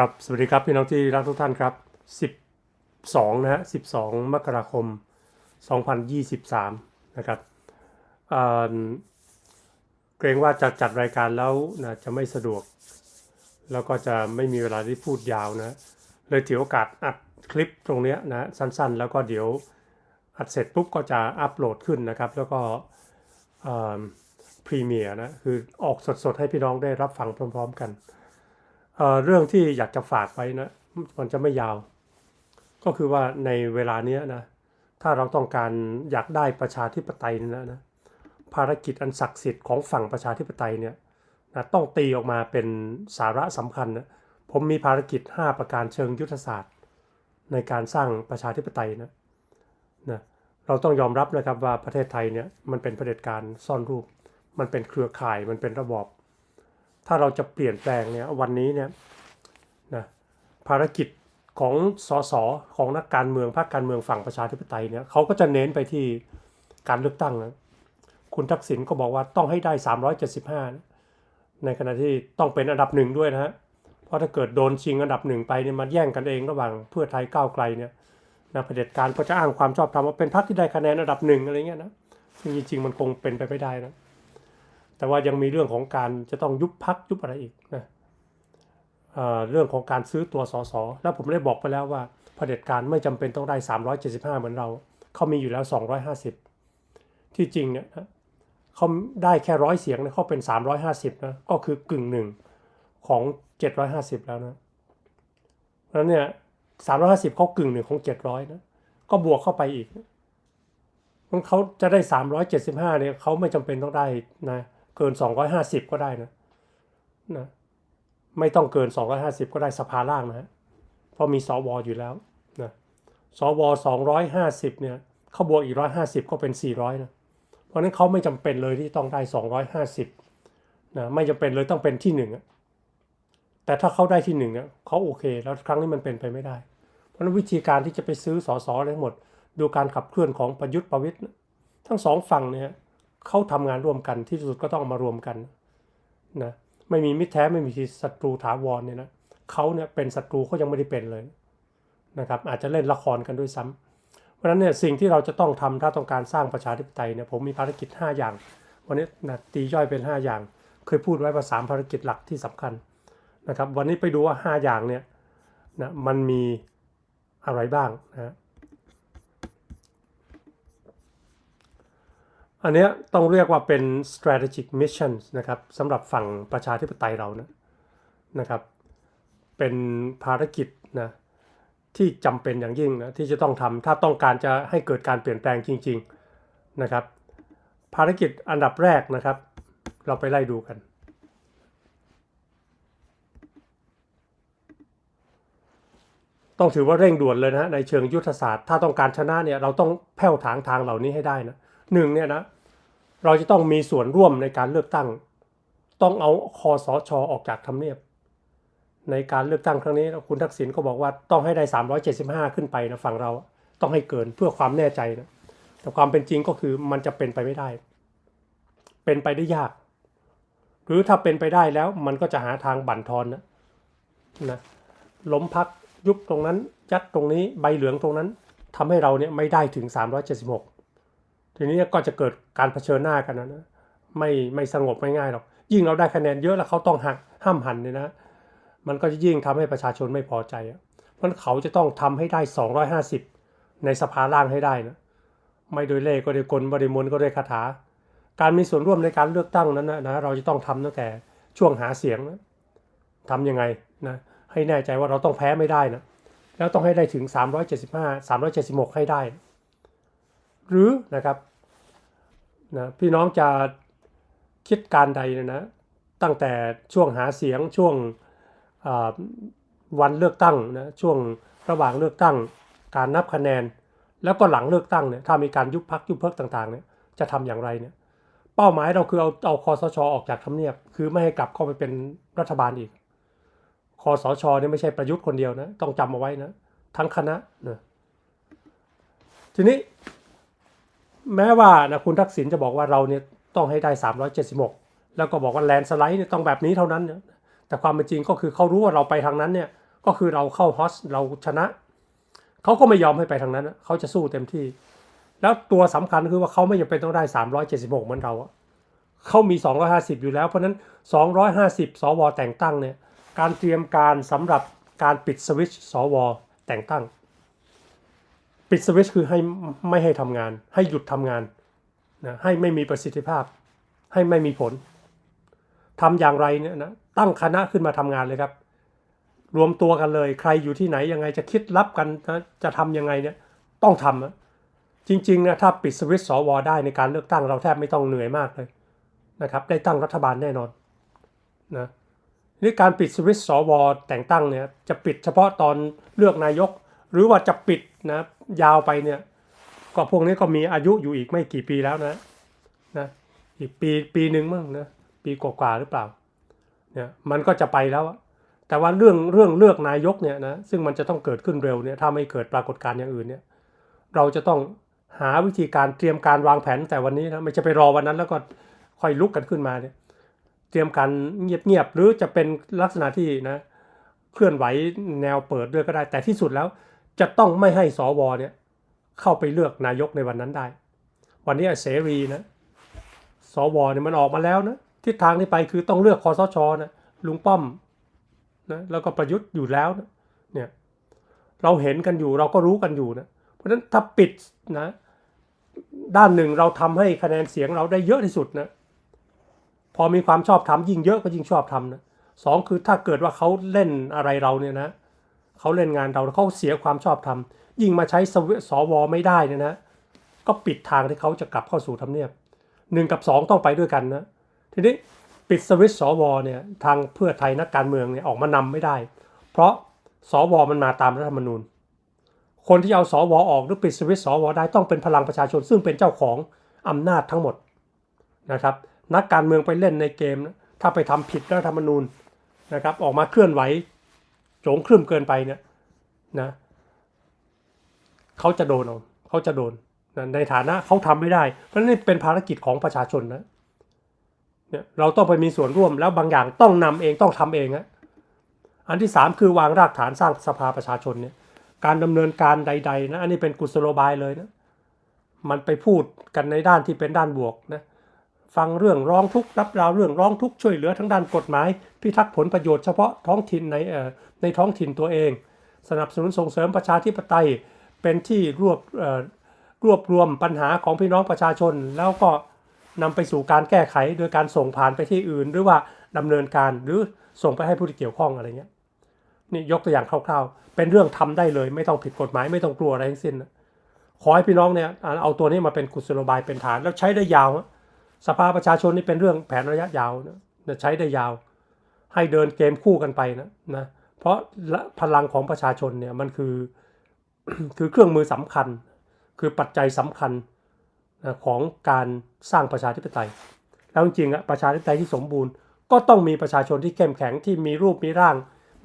ครับ สวัสดีครับ พี่น้องที่รักทุกท่านครับ 12 นะฮะ 12 มกราคม 2023 นะครับเกรงว่าจะจัดรายการแล้วนะจะไม่สะดวก แล้วก็จะไม่มีเวลาที่พูดยาวนะ เลยถือโอกาสอัดคลิปตรงนี้นะสั้นๆ แล้วก็เดี๋ยวอัดเสร็จปุ๊บก็จะอัปโหลดขึ้นนะครับ แล้วก็พรีเมียร์นะ คือออกสดๆ ให้พี่น้องได้รับฟังพร้อม ๆ กัน เรื่องที่อยากจะฝากไว้นะมันจะไม่ยาว ก็คือว่าในเวลาเนี้ยนะถ้าเราต้องการอยากได้ประชาธิปไตยนยนะนะภารกิจอันศักดิ์สิทธิ์ของฝั่งประชาธิปไตยเนี่ยนะต้องตีออกมาเป็นสาระสำคัญนะผมมีภารกิจ 5 ประการเชิงยุทธศาสตร์ ในการสร้างประชาธิปไตยนะนะเราต้องยอมรับนะครับว่าประเทศไทยเนี่ยมันเป็นเผด็จการซ่อนรูป มันเป็นเครือข่ายมันเป็นระบอบ ถ้าเราจะเปลี่ยนแปลงเนี่ยวันนี้เนี่ยนะภารกิจของสสของนักการเมืองภาคการเมืองฝั่งประชาธิปไตยเนี่ยเขาก็จะเน้นไปที่การเลือกตั้งนะคุณทักษิณก็บอกว่าต้องให้ได้ 375 ในขณะที่ต้องเป็นอันดับหนึ่งด้วยนะฮะเพราะถ้าเกิดโดนชิงอันดับหนึ่งไปเนี่ยมันแย่งกันเองระหว่างเพื่อไทยก้าวไกลเนี่ยนะเผด็จการก็จะอ้างความชอบธรรมว่าเป็นพรรคที่ได้คะแนนอันดับหนึ่งอะไรเงี้ยนะซึ่งจริงๆมันคงเป็นไปไม่ได้นะ แต่ว่ายังมีเรื่องของการจะต้องยุบพักยุบอะไรอีกนะเเรื่องของการซื้อตัวสสแล้วผมได้บอกไปแล้วว่าเผด็จการไม่จำเป็นต้องได้ 375 เหมือนเราเขามีอยู่แล้ว 250 ที่จริงเนี่ยเขาได้แค่ร้อยเสียงนะเขาเป็น 350นะก็คือกึ่งหนึ่งของ 750 แล้วนะเพราะฉะนั้นเนี่ย350เขากึ่งหนึ่งของ 700นะก็บวกเข้าไปอีกมันเขาจะได้ 375เนี่ยเขาไม่จำเป็นต้องได้นะ เกิน 250 ก็ได้นะนะไม่ต้องเกิน 250 ก็ได้สภาล่างนะเพราะมีสวอยู่แล้วนะสว250เนี่ยเขาบวกอีก 150 ก็เป็น 400นะเพราะนั้นเขาไม่จำเป็นเลยที่ต้องได้ 250นะไม่จำเป็นเลยต้องเป็นที่หนึ่งอะแต่ถ้าเขาได้ที่หนึ่งเนี่ยเขาโอเค แล้วครั้งนี้มันเป็นไปไม่ได้ เพราะนั้นวิธีการที่จะไปซื้อสอสอะไรทั้งหมด ดูการขับเคลื่อนของประยุทธ์ประวิตยทั้งสองฝั่งเนี่ย เขาทำงานร่วมกันที่สุดก็ต้องมารวมกันนะไม่มีมิตรแท้ไม่มีศัตรูถาวรเนี่ยนะเขาเนี่ยเป็นศัตรูเขายังไม่ได้เป็นเลยนะครับอาจจะเล่นละครกันด้วยซ้ำเพราะฉะนั้นเนี่ยสิ่งที่เราจะต้องทำถ้าต้องการสร้างประชาธิปไตยเนี่ยผมมีภารกิจ 5 อย่าง วันนี้นะตีย่อยเป็น 5 อย่าง เคยพูดไว้ว่าสามภารกิจหลักที่สำคัญนะครับวันนี้ไปดูว่า 5 อย่างเนี่ยนะมันมีอะไรบ้างนะ อันนี้ต้องเรียกว่าเป็น strategic mission นะครับสำหรับฝั่งประชาธิปไตยเรานะนะครับ เป็นภารกิจนะที่จำเป็นอย่างยิ่งนะที่จะต้องทำถ้าต้องการจะให้เกิดการเปลี่ยนแปลงจริง ๆนะครับ ภารกิจอันดับแรกนะครับ เราไปไล่ดูกันต้องถือว่าเร่งด่วนเลยนะในเชิงยุทธศาสตร์ถ้าต้องการชนะเนี่ยเราต้องแผ่วถางทางเหล่านี้ให้ได้นะหนึ่งเนี่ยนะ เราจะต้องมีส่วนร่วมในการเลือกตั้ง ต้องเอาคอสชออกจากทำเนียบ ในการเลือกตั้งครั้งนี้คุณทักษิณก็บอกว่าต้องให้ได้ 375 ขึ้นไปนะฝั่งเราต้องให้เกินเพื่อความแน่ใจนะแต่ความเป็นจริงก็คือมันจะเป็นไปไม่ได้ เป็นไปได้ยาก หรือถ้าเป็นไปได้แล้วมันก็จะหาทางบั่นทอนนะนะล้มพักยุบตรงนั้นยัดตรงนี้ใบเหลืองตรงนั้นทำให้เราเนี่ยไม่ได้ถึง 376 ทีนี้ก็จะเกิดการเผชิญหน้ากันนะนะไม่ไม่สงบไม่ง่ายหรอก ยิ่งเราได้คะแนนเยอะแล้วเขาต้องหักห้ามหันเนี่ยนะ มันก็จะยิ่งทำให้ประชาชนไม่พอใจอะเพราะเขาจะต้องทำให้ได้ 250 ในสภาล่างให้ได้นะไม่โดยเล่ก็โดยกลบริมนก็โดยคาถา การมีส่วนร่วมในการเลือกตั้งนั้นนะนะเราจะต้องทำตั้งแต่ช่วงหาเสียงนะทำยังไงนะให้แน่ใจว่าเราต้องแพ้ไม่ได้นะแล้วต้องให้ได้ถึง 375 376 ให้ได้ หรือนะครับนะพี่น้องจะคิดการใดเนยนะตั้งแต่ช่วงหาเสียงช่วงวันเลือกตั้งนะช่วงระหว่างเลือกตั้ง การนับคะแนน แล้วก็หลังเลือกตั้งเนี่ยถ้ามีการยุบพักยุบเพิกต่างๆเนี่ยจะทำอย่างไรเนี่ยเป้าหมายเราคือเอาเอาคอสชออกจากทำเนียบ คือไม่ให้กลับเข้าไปเป็นรัฐบาลอีกคอสชเนี่ยไม่ใช่ประยุทธ์คนเดียวนะต้องจำเอาไว้นะ ทั้งคณะนะทีนี้ แม้ว่านะคุณทักษิณจะบอกว่าเราเนี่ยต้องให้ได้ 376 แล้วก็บอกว่าแลนสไลด์เนี่ยต้องแบบนี้เท่านั้นเนี่ยแต่ความเป็นจริงก็คือเขารู้ว่าเราไปทางนั้นเนี่ยก็คือเราเข้าฮอสเราชนะ เขาก็ไม่ยอมให้ไปทางนั้น เขาจะสู้เต็มที่ แล้วตัวสำคัญคือว่าเขาไม่จำเป็นต้องได้ 376 เหมือนเราเขามี 250 อยู่แล้ว เพราะนั้น 250 สวแต่งตั้งเนี่ยการเตรียมการสำหรับการปิดสวิตช์สวแต่งตั้ง ปิดสวิตช์คือให้ไม่ให้ทำงาน ให้หยุดทำงานนะให้ไม่มีประสิทธิภาพ ให้ไม่มีผลทำอย่างไรเนี่ยนะตั้งคณะขึ้นมาทำงานเลยครับ รวมตัวกันเลย ใครอยู่ที่ไหนยังไงจะคิดรับกันนะจะทำยังไงเนี่ยต้องทำอะจริงๆนะถ้าปิดสวิตช์สวได้ในการเลือกตั้งเราแทบไม่ต้องเหนื่อยมากเลยนะครับ ได้ตั้งรัฐบาลแน่นอนนะนี่การปิดสวิตช์สวแต่งตั้งเนี่ยจะปิดเฉพาะตอนเลือกนายก รือว่าจะปิดนะยาวไปเนี่ยก็พวกนี้ก็มีอายุอยู่อีกไม่กี่ปีแล้วนะนะอีกปีปีหนึ่งมั้งนะปีกว่าๆหรือเปล่าเนี่ยมันก็จะไปแล้ว แต่ว่าเรื่องเรื่องเลือกนายกเนี่ยนะซึ่งมันจะต้องเกิดขึ้นเร็วเนี่ยถ้าไม่เกิดปรากฏการณ์อย่างอื่นเนี่ยเราจะต้องหาวิธีการเตรียมการวางแผนแต่วันนี้นะไม่จะไปรอวันนั้นแล้วก็ค่อยลุกกันขึ้นมาเนี่ยเตรียมการเงียบๆหรือจะเป็นลักษณะที่นะเคลื่อนไหวแนวเปิดด้วยก็ได้ แต่ที่สุดแล้ว จะต้องไม่ให้สวเนี่ยเข้าไปเลือกนายกในวันนั้นได้ วันนี้เสรีนะสวเนี่ยมันออกมาแล้วนะทิศทางที่ไปคือต้องเลือกคอสชอนะลุงป้อมนะแล้วก็ประยุทธ์อยู่แล้วนะเนี่ยเราเห็นกันอยู่เราก็รู้กันอยู่นะเพราะฉะนั้นถ้าปิดนะด้านหนึ่งเราทำให้คะแนนเสียงเราได้เยอะที่สุดนะพอมีความชอบธรรมยิ่งเยอะก็ยิ่งชอบทำนะสองคือถ้าเกิดว่าเขาเล่นอะไรเราเนี่ยนะ เขาเล่นงานเราแล้วเขาเสียความชอบธรรมยิ่งมาใช้สวสวไม่ได้เนี่ยนะ ก็ปิดทางที่เขาจะกลับเข้าสู่ทำเนียบหนึ่งกับสองต้องไปด้วยกันนะ ทีนี้ปิดสวิตสวเนี่ยทางเพื่อไทยนักการเมืองเนี่ยออกมานำไม่ได้ เพราะสวมันมาตามรัฐธรรมนูญ คนที่เอาสวออกหรือปิดสวิตสวได้ต้องเป็นพลังประชาชน ซึ่งเป็นเจ้าของอำนาจทั้งหมดนะครับ นักการเมืองไปเล่นในเกม ถ้าไปทำผิดรัฐธรรมนูญนะครับออกมาเคลื่อนไหว โจงครึ่มเกินไปเนี่ยนะเขาจะโดนเอาเขาจะโดนนะในฐานะเขาทำไม่ได้ เพราะนี่เป็นภารกิจของประชาชนนะเนี่ยเราต้องไปมีส่วนร่วมแล้วบางอย่างต้องนำเองต้องทำเองนะอันที่สามคือวางรากฐานสร้างสภาประชาชนเนี่ยการดำเนินการใด ๆ นะ อันนี้เป็นกุศโลบายเลยนะ มันไปพูดกันในด้านที่เป็นด้านบวกนะ ฟังเรื่องร้องทุกข์รับราวเรื่องร้องทุกข์ช่วยเหลือทั้งด้านกฎหมาย พิทักษ์ผลประโยชน์เฉพาะท้องถิ่นในเอ่อในท้องถิ่นตัวเอง สนับสนุนส่งเสริมประชาธิปไตยเป็นที่รวบเอ่อรวบรวมปัญหาของพี่น้องประชาชน แล้วก็นำไปสู่การแก้ไขโดยการส่งผ่านไปที่อื่น หรือว่าดำเนินการหรือส่งไปให้ผู้ที่เกี่ยวข้องอะไรเงี้ยนี่ยกตัวอย่างคร่าวๆ เป็นเรื่องทำได้เลยไม่ต้องผิดกฎหมายไม่ต้องกลัวอะไรทั้งสิ้น ขอให้พี่น้องเนี่ยเอาตัวนี้มาเป็นกุศโลบายเป็นฐานแล้วใช้ได้ยาว สภาประชาชนนี่เป็นเรื่องแผนระยะยาวนะใช้ได้ยาว ให้เดินเกมคู่กันไปนะนะเพราะพลังของประชาชนเนี่ยมันคือคือเครื่องมือสำคัญ คือปัจจัยสำคัญนะของการสร้างประชาธิปไตย แล้วจริงๆอะประชาธิปไตยที่สมบูรณ์ ก็ต้องมีประชาชนที่เข้มแข็งที่มีรูปมีร่าง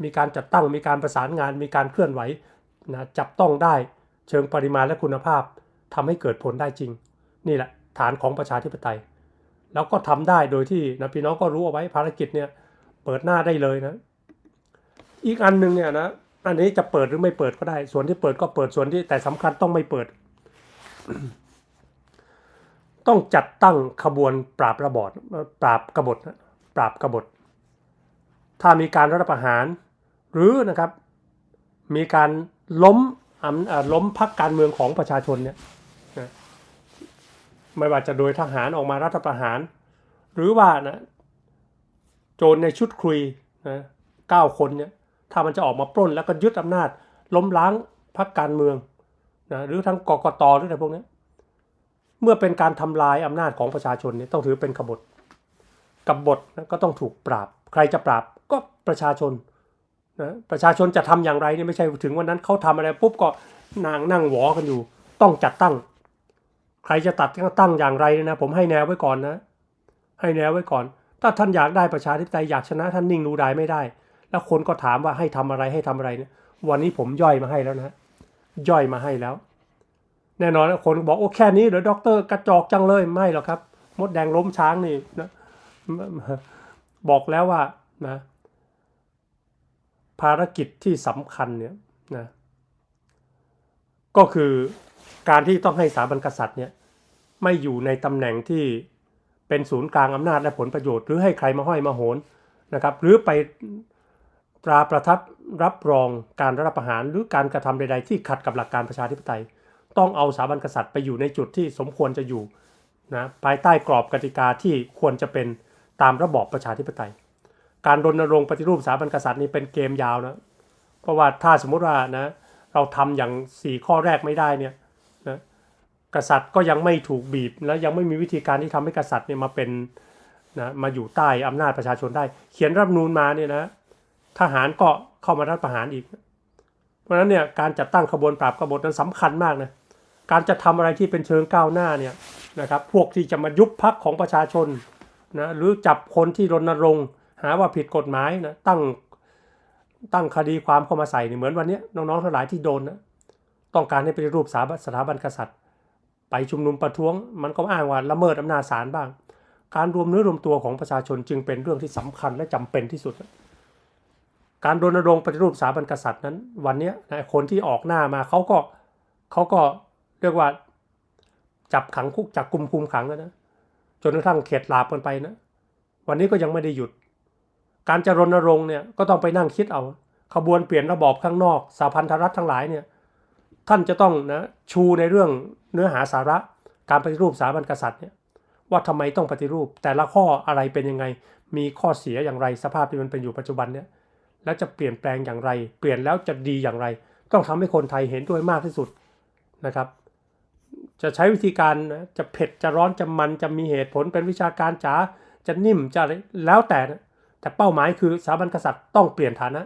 มีการจัดตั้งมีการประสานงาน มีการเคลื่อนไหวนะจับต้องได้เชิงปริมาณและคุณภาพทำให้เกิดผลได้จริง นี่แหละฐานของประชาธิปไตย แล้วก็ทำได้โดยที่นะพี่น้องก็รู้เอาไว้ภารกิจเนี่ยเปิดหน้าได้เลยนะ อีกอันหนึ่งเนี่ยนะอันนี้จะเปิดหรือไม่เปิดก็ได้ ส่วนที่เปิดก็เปิดส่วนที่แต่สำคัญต้องไม่เปิด ต้องจัดตั้งขบวนปราบระบอดปราบกบฏปราบกบฏ ถ้ามีการรัฐประหาร หรือนะครับ มีการล้มอำล้มพักการเมืองของประชาชนเนี่ย ไม่ว่าจะโดยทหารออกมารัฐประหาร หรือว่านะโจรในชุดคุยนะเก้าคนเนี่ยถ้ามันจะออกมาปล้นแล้วก็ยึดอำนาจ ล้มล้างพักการเมืองนะหรือทั้งกกตหรืออะไรพวกนี้เมื่อเป็นการทำลายอำนาจของประชาชนเนี่ยต้องถือเป็นขบฏกบฏนะก็ต้องถูกปราบ ใครจะปราบก็ประชาชนนะประชาชนจะทำอย่างไรเนี่ยไม่ใช่ถึงวันนั้นเขาทำอะไรปุ๊บก็นางนั่งหวอกันอยู่ ต้องจัดตั้ง ใครจะตัดตั้งอย่างไรนะ ผมให้แนวไว้ก่อนนะ ให้แนวไว้ก่อน ถ้าท่านอยากได้ประชาธิปไตยอยากชนะท่านนิ่งดูดายไม่ได้ แล้วคนก็ถามว่าให้ทำอะไรให้ทำอะไรเนี่ยวันนี้ผมย่อยมาให้แล้วนะย่อยมาให้แล้ว แน่นอนคนบอกโอ้แค่นี้เดี๋ยวด็อกเตอร์กระจอกจังเลยไม่หรอกครับ มดแดงล้มช้างนี่นะบอกแล้วว่านะภารกิจที่สำคัญเนี่ยนะก็คือ การที่ต้องให้สถาบันกษัตริย์เนี่ยไม่อยู่ในตำแหน่งที่เป็นศูนย์กลางอำนาจและผลประโยชน์หรือให้ใครมาห้อยมาโหนนะครับ หรือไปตราประทับรับรองการรัฐประหารหรือการกระทำใด ๆ ที่ขัดกับหลักการประชาธิปไตย ต้องเอาสถาบันกษัตริย์ไปอยู่ในจุดที่สมควรจะอยู่นะภายใต้กรอบกติกาที่ควรจะเป็นตามระบอบประชาธิปไตย การรณรงค์ปฏิรูปสถาบันกษัตริย์นี่เป็นเกมยาวนะเพราะว่าถ้าสมมุติว่านะเราทำอย่างสี่ข้อแรกไม่ได้เนี่ย กษัตริย์ก็ยังไม่ถูกบีบ และยังไม่มีวิธีการที่ทำให้กษัตริย์เนี่ยมาเป็นนะมาอยู่ใต้อำนาจประชาชนได้ เขียนรัฐธรรมนูญมาเนี่ยนะทหารก็เข้ามารัฐประหารอีก เพราะฉะนั้นเนี่ยการจัดตั้งขบวนปราบกบฏนั้นสำคัญมากนะการจะทำอะไรที่เป็นเชิงก้าวหน้าเนี่ยนะครับพวกที่จะมายุบพักของประชาชนนะหรือจับคนที่รณรงค์ หาว่าผิดกฎหมายนะตั้งตั้งคดีความเข้ามาใส่เนี่ยเหมือนวันนี้น้องๆทั้งหลายที่โดนนะต้องการให้ปฏิรูปสถาบันสถาบันกษัตริย์ ไปชุมนุมประท้วง มันก็อ้างว่าละเมิดอำนาจศาลบ้าง การรวมเนื้อรวมตัวของประชาชนจึงเป็นเรื่องที่สำคัญและจำเป็นที่สุด การรณรงค์ปฏิรูปสถาบันกษัตริย์นั้น วันนี้นะคนที่ออกหน้ามาเขาก็เขาก็เรียกว่าจับขังคุกจับกลุ่มคุมขังแล้วนะจนกระทั่งเข็ดหลาบกันไปนะวันนี้ก็ยังไม่ได้หยุด การจะรณรงค์เนี่ยก็ต้องไปนั่งคิดเอา ขบวนเปลี่ยนระบอบข้างนอกสาพันธรัฐทั้งหลายเนี่ย ท่านจะต้องนะชูในเรื่องเนื้อหาสาระการปฏิรูปสถาบันกษัตริย์เนี่ยว่าทำไมต้องปฏิรูป แต่ละข้ออะไรเป็นยังไง มีข้อเสียอย่างไรสภาพที่มันเป็นอยู่ปัจจุบันเนี่ยแล้วจะเปลี่ยนแปลงอย่างไร เปลี่ยนแล้วจะดีอย่างไร ต้องทำให้คนไทยเห็นด้วยมากที่สุดนะครับ จะใช้วิธีการนะจะเผ็ดจะร้อนจะมันจะมีเหตุผลเป็นวิชาการจ๋าจะนิ่มจะอะไรแล้วแต่นะแต่เป้าหมายคือสถาบันกษัตริย์ต้องเปลี่ยนฐานะ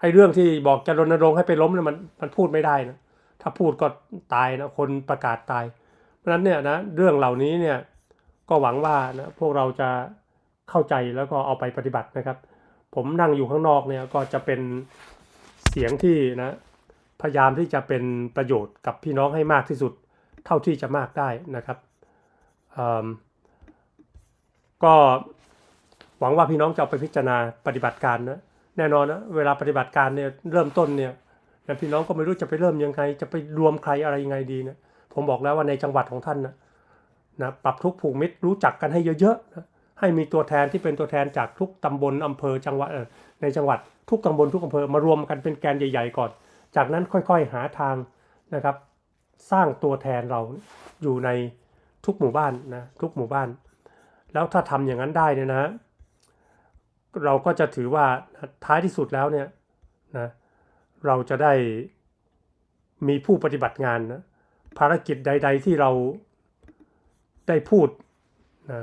ไอ้เรื่องที่บอกจะรณรงค์ให้ไปล้มเนี่ยมันมันพูดไม่ได้นะถ้าพูดก็ตายนะคนประกาศตาย เพราะฉะนั้นเนี่ยนะเรื่องเหล่านี้เนี่ยก็หวังว่านะพวกเราจะเข้าใจแล้วก็เอาไปปฏิบัตินะครับ ผมนั่งอยู่ข้างนอกเนี่ยก็จะเป็นเสียงที่นะพยายามที่จะเป็นประโยชน์กับพี่น้องให้มากที่สุดเท่าที่จะมากได้นะครับอืมก็หวังว่าพี่น้องจะเอาไปพิจารณาปฏิบัติการนะ แน่นอนนะเวลาปฏิบัติการเนี่ยเริ่มต้นเนี่ยนะพี่น้องก็ไม่รู้จะไปเริ่มยังไง จะไปรวมใครอะไรยังไงดีนะผมบอกแล้วว่าในจังหวัดของท่านนะนะปรับทุกผูกมิตรรู้จักกันให้เยอะๆนะให้มีตัวแทนที่เป็นตัวแทนจากทุกตำบลอำเภอจังหวัดในจังหวัดทุกตำบลทุกอำเภอมารวมกันเป็นแกนใหญ่ ๆ ก่อน จากนั้นค่อยๆหาทางนะครับ สร้างตัวแทนเราอยู่ในทุกหมู่บ้านนะทุกหมู่บ้าน แล้วถ้าทำอย่างนั้นได้เนี่ยนะ เราก็จะถือว่าท้ายที่สุดแล้วเนี่ยนะเราจะได้มีผู้ปฏิบัติงานนะภารกิจใด ๆ ที่เราได้พูดนะ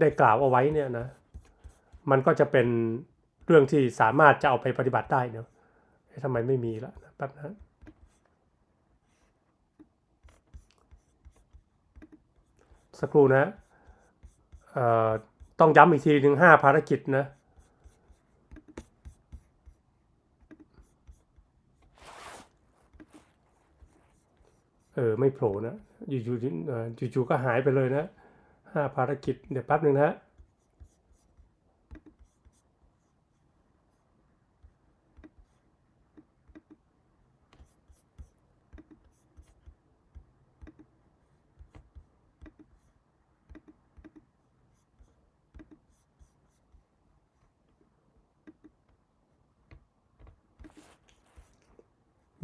ได้กล่าวเอาไว้เนี่ยนะมันก็จะเป็นเรื่องที่สามารถจะเอาไปปฏิบัติได้เนาะทำไมไม่มีละนะแป๊บนะสักครู่นะเอ่อ ต้องย้ำอีกทีถึงห้าภารกิจนะ เออ ไม่โผล่นะอยู่ๆอยู่ๆก็หายไปเลยนะห้าภารกิจ เดี๋ยวแป๊บหนึ่งนะ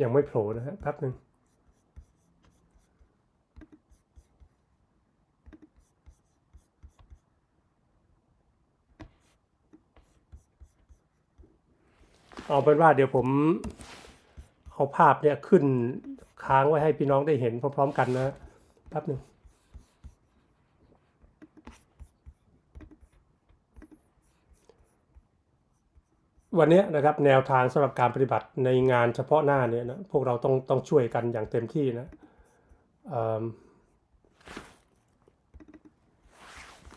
ยังไม่โผล่นะฮะแป๊บหนึ่งเอาเป็นว่าเดี๋ยวผมเอาภาพเนี่ยขึ้นค้างไว้ให้พี่น้องได้เห็นพร้อมๆกันนะแป๊บหนึ่ง วันนี้นะครับแนวทางสำหรับการปฏิบัติในงานเฉพาะหน้าเนี่ยนะพวกเราต้องต้องช่วยกันอย่างเต็มที่นะเอิ่ม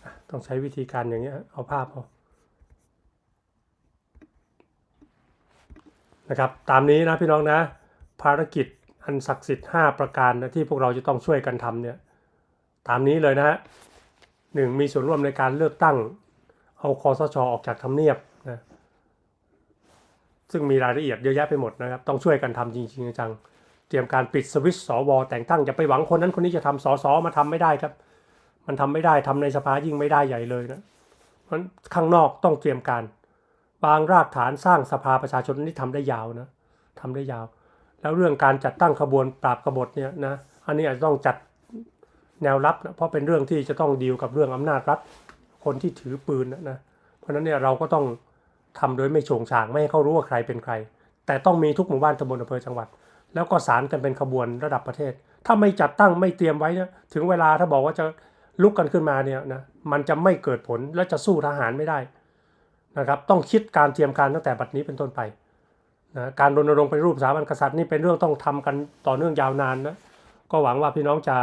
อะต้องใช้วิธีการอย่างเงี้ยเอาภาพเอานะครับตามนี้นะพี่น้องนะภารกิจอันศักดิ์สิทธิ์ 5 ประการนะที่พวกเราจะต้องช่วยกันทำเนี่ยตามนี้เลยนะฮะหนึ่งมีส่วนร่วมในการเลือกตั้ง เอาคอสชออกจากทำเนียบนะ ซึ่งมีรายละเอียดเยอะแยะไปหมดนะครับ ต้องช่วยกันทำจริงๆจังเตรียมการปิดสวิตช์สวแต่งตั้งอย่าไปหวังคนนั้นคนนี้จะทำสสมาทำไม่ได้ครับ มันทำไม่ได้ทำในสภายิ่งไม่ได้ใหญ่เลยนะเพราะฉะนั้นข้างนอกต้องเตรียมการวางรากฐานสร้างสภาประชาชนนี่ทำได้ยาวนะทำได้ยาว แล้วเรื่องการจัดตั้งขบวนปราบกบฏเนี่ยนะอันนี้อาจจะต้องจัดแนวรับนะเพราะเป็นเรื่องที่จะต้องดีลกับเรื่องอำนาจรัฐคนที่ถือปืนนะนะเพราะฉะนั้นเนี่ยเราก็ต้อง ทำโดยไม่โฉงฉางไม่ให้เขารู้ว่าใครเป็นใคร แต่ต้องมีทุกหมู่บ้านตำบลอำเภอจังหวัด แล้วก็สารกันเป็นขบวนระดับประเทศ ถ้าไม่จัดตั้งไม่เตรียมไว้เนี่ยถึงเวลาถ้าบอกว่าจะลุกกันขึ้นมาเนี่ยนะมันจะไม่เกิดผลและจะสู้ทหารไม่ได้นะครับต้องคิดการเตรียมการตั้งแต่บัดนี้เป็นต้นไปนะการรณรงค์ไปรูปสถาบันกษัตริย์นี่เป็นเรื่องต้องทำกันต่อเนื่องยาวนานนะก็หวังว่าพี่น้องจะ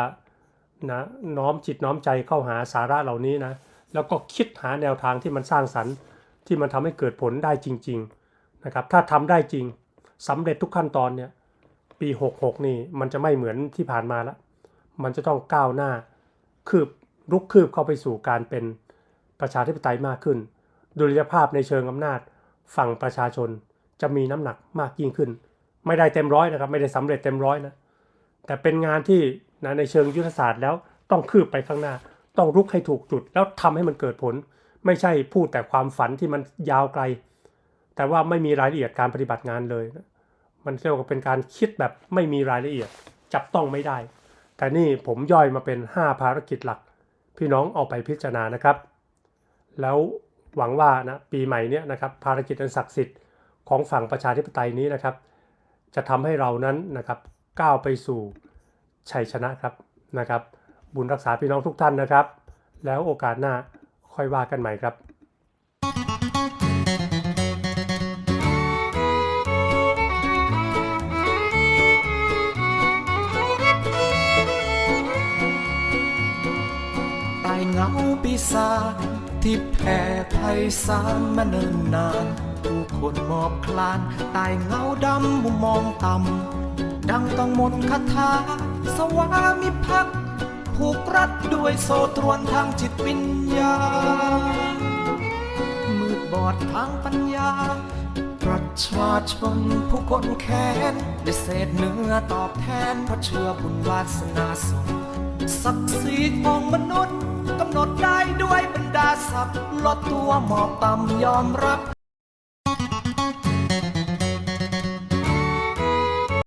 นะน้อมจิตน้อมใจเข้าหาสาระเหล่านี้นะแล้วก็คิดหาแนวทางที่มันสร้างสรรค์ ที่มันทำให้เกิดผลได้จริง ๆนะครับ ถ้าทำได้จริงสำเร็จทุกขั้นตอนเนี่ยปี 66 นี่มันจะไม่เหมือนที่ผ่านมาแล้วมันจะต้องก้าวหน้า คืบรุกคืบเข้าไปสู่การเป็นประชาธิปไตยมากขึ้น ดุลยภาพในเชิงอำนาจฝั่งประชาชนจะมีน้ำหนักมากยิ่งขึ้น ไม่ได้เต็มร้อยนะครับ ไม่ได้สำเร็จเต็มร้อยนะ แต่เป็นงานที่นะในเชิงยุทธศาสตร์แล้วต้องคืบไปข้างหน้า ต้องรุกให้ถูกจุดแล้วทำให้มันเกิดผล ไม่ใช่พูดแต่ความฝันที่มันยาวไกล แต่ว่าไม่มีรายละเอียดการปฏิบัติงานเลยนะมันเรียกว่าเป็นการคิดแบบไม่มีรายละเอียดจับต้องไม่ได้ แต่นี่ผมย่อยมาเป็น 5 ภารกิจหลัก พี่น้องเอาไปพิจารณานะครับ แล้วหวังว่านะปีใหม่เนี้ยนะครับภารกิจอันศักดิ์สิทธิ์ของฝั่งประชาธิปไตยนี้นะครับ จะทำให้เรานั้นนะครับก้าวไปสู่ชัยชนะครับนะครับ บุญรักษาพี่น้องทุกท่านนะครับ แล้วโอกาสหน้า ค่อยว่ากันใหม่ครับใต้เงาปีศาจที่แผ่ไพศาลมาเนิ่นนาน ผู้คนหมอบคลานใต้เงาดำมุมมองต่ำดังต้องมนต์คาถา สวามิภักดิ์ ผูกรัดด้วยโซ่ตรวนทางจิตวิญญาณมืดบอดทางปัญญา ประชาชนผู้คนแค้นได้เศษเนื้อตอบแทนเพราะเชื่อบุญวาสนาส่งศักดิ์ศรีของมนุษย์กำหนดได้ด้วยบรรดาศักดิ์ลดตัวหมอบต่ำยอมรับ